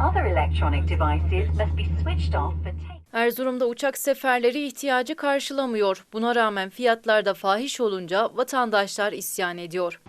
Other electronic devices must be switched off for take. Erzurum'da uçak seferleri ihtiyacı karşılamıyor. Buna rağmen fiyatlar da fahiş olunca vatandaşlar isyan ediyor.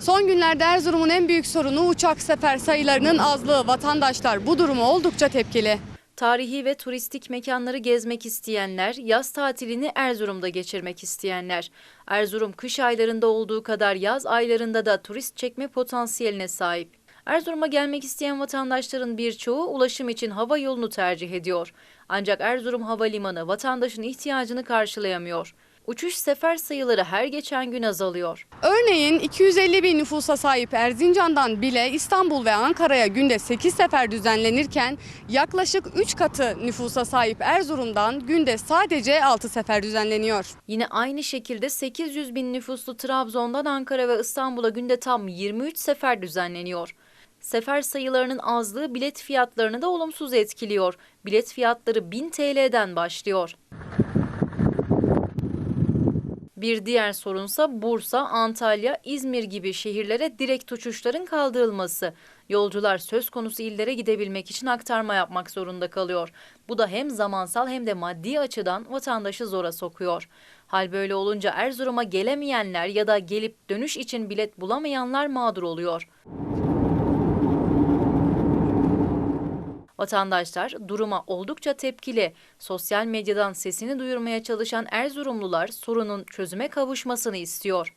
Son günlerde Erzurum'un en büyük sorunu uçak sefer sayılarının azlığı. Vatandaşlar bu duruma oldukça tepkili. Tarihi ve turistik mekanları gezmek isteyenler, yaz tatilini Erzurum'da geçirmek isteyenler. Erzurum kış aylarında olduğu kadar yaz aylarında da turist çekme potansiyeline sahip. Erzurum'a gelmek isteyen vatandaşların birçoğu ulaşım için hava yolunu tercih ediyor. Ancak Erzurum Havalimanı vatandaşın ihtiyacını karşılayamıyor. Uçuş sefer sayıları her geçen gün azalıyor. Örneğin 250 bin nüfusa sahip Erzincan'dan bile İstanbul ve Ankara'ya günde 8 sefer düzenlenirken yaklaşık 3 katı nüfusa sahip Erzurum'dan günde sadece 6 sefer düzenleniyor. Yine aynı şekilde 800 bin nüfuslu Trabzon'dan Ankara ve İstanbul'a günde tam 23 sefer düzenleniyor. Sefer sayılarının azlığı bilet fiyatlarını da olumsuz etkiliyor. Bilet fiyatları 1000 TL'den başlıyor. Bir diğer sorunsa Bursa, Antalya, İzmir gibi şehirlere direkt uçuşların kaldırılması. Yolcular söz konusu illere gidebilmek için aktarma yapmak zorunda kalıyor. Bu da hem zamansal hem de maddi açıdan vatandaşı zora sokuyor. Hal böyle olunca Erzurum'a gelemeyenler ya da gelip dönüş için bilet bulamayanlar mağdur oluyor. Vatandaşlar duruma oldukça tepkili. Sosyal medyadan sesini duyurmaya çalışan Erzurumlular sorunun çözüme kavuşmasını istiyor.